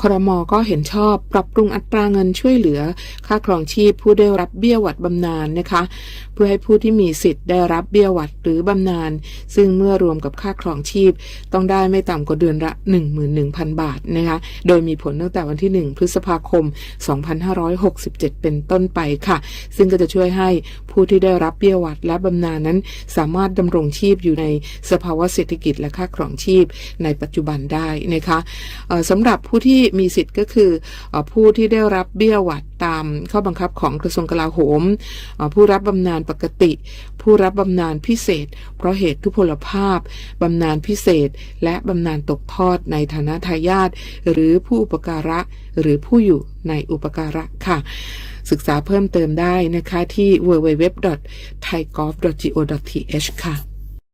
ครมก็เห็นชอบปรับปรุงอัตราเงินช่วยเหลือ ค่าครองชีพผู้ได้รับเบี้ยหวัดบำนาญนะคะ เพื่อให้ผู้ที่มีสิทธิ์ได้รับเบี้ยหวัดหรือบำนาญซึ่งเมื่อรวมกับค่าครองชีพ ต้องได้ไม่ต่ำกว่าเดือนละ 11,000 บาทนะคะ โดยมีผลตั้งแต่วันที่ 1 พฤษภาคม 2567 เป็นต้นไปค่ะ ซึ่งก็จะช่วยให้ผู้ที่ได้รับเบี้ยหวัดและบำนาญนั้น สามารถดำรงชีพอยู่ในสภาวะเศรษฐกิจและค่าครองชีพในปัจจุบันได้นะคะสำหรับผู้ที่มีสิทธิ์ก็คือผู้ที่ได้รับเบี้ยหวัดตามข้อบังคับของกระทรวงกลาโหม ผู้รับบำนาญปกติ ผู้รับบำนาญพิเศษ เพราะเหตุทุพพลภาพบำนาญพิเศษ และบำนาญตกทอดในฐานะทายาทหรือผู้อุปการะหรือผู้อยู่ในอุปการะค่ะ ศึกษาเพิ่มเติมได้นะคะที่ www.thaigolf.go.th ค่ะ